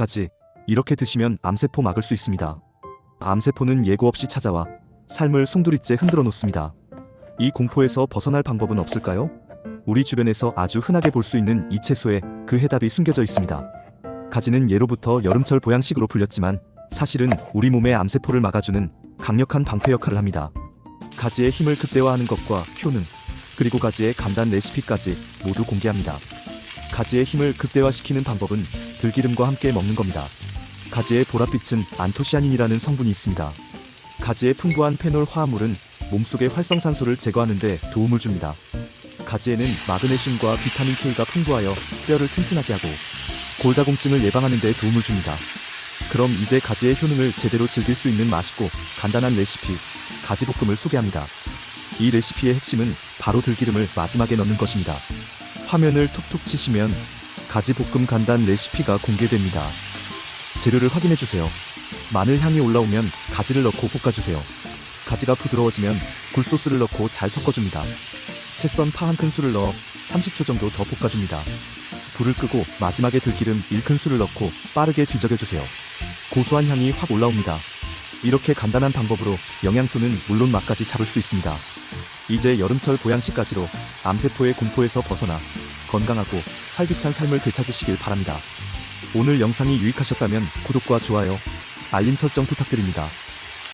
가지. 이렇게 드시면 암세포 막을 수 있습니다. 암세포는 예고 없이 찾아와 삶을 송두리째 흔들어 놓습니다. 이 공포에서 벗어날 방법은 없을까요? 우리 주변에서 아주 흔하게 볼 수 있는 이 채소에 그 해답이 숨겨져 있습니다. 가지는 예로부터 여름철 보양식으로 불렸지만 사실은 우리 몸의 암세포를 막아주는 강력한 방패 역할을 합니다. 가지의 힘을 극대화하는 것과 효능, 그리고 가지의 간단 레시피까지 모두 공개합니다. 가지의 힘을 극대화시키는 방법은 들기름과 함께 먹는 겁니다. 가지의 보랏빛은 안토시아닌이라는 성분이 있습니다. 가지의 풍부한 페놀 화합물은 몸속의 활성산소를 제거하는 데 도움을 줍니다. 가지에는 마그네슘과 비타민 K가 풍부하여 뼈를 튼튼하게 하고 골다공증을 예방하는 데 도움을 줍니다. 그럼 이제 가지의 효능을 제대로 즐길 수 있는 맛있고 간단한 레시피 가지볶음을 소개합니다. 이 레시피의 핵심은 바로 들기름을 마지막에 넣는 것입니다. 화면을 툭툭 치시면 가지볶음 간단 레시피가 공개됩니다. 재료를 확인해 주세요. 마늘 향이 올라오면 가지를 넣고 볶아주세요. 가지가 부드러워지면 굴소스를 넣고 잘 섞어줍니다. 채썬 파 한 큰술을 넣어 30초 정도 더 볶아줍니다. 불을 끄고 마지막에 들기름 1큰술을 넣고 빠르게 뒤적여주세요. 고소한 향이 확 올라옵니다. 이렇게 간단한 방법으로 영양소는 물론 맛까지 잡을 수 있습니다. 이제 여름철 보양식까지로 암세포의 공포에서 벗어나 건강하고 활기찬 삶을 되찾으시길 바랍니다. 오늘 영상이 유익하셨다면 구독과 좋아요, 알림 설정 부탁드립니다.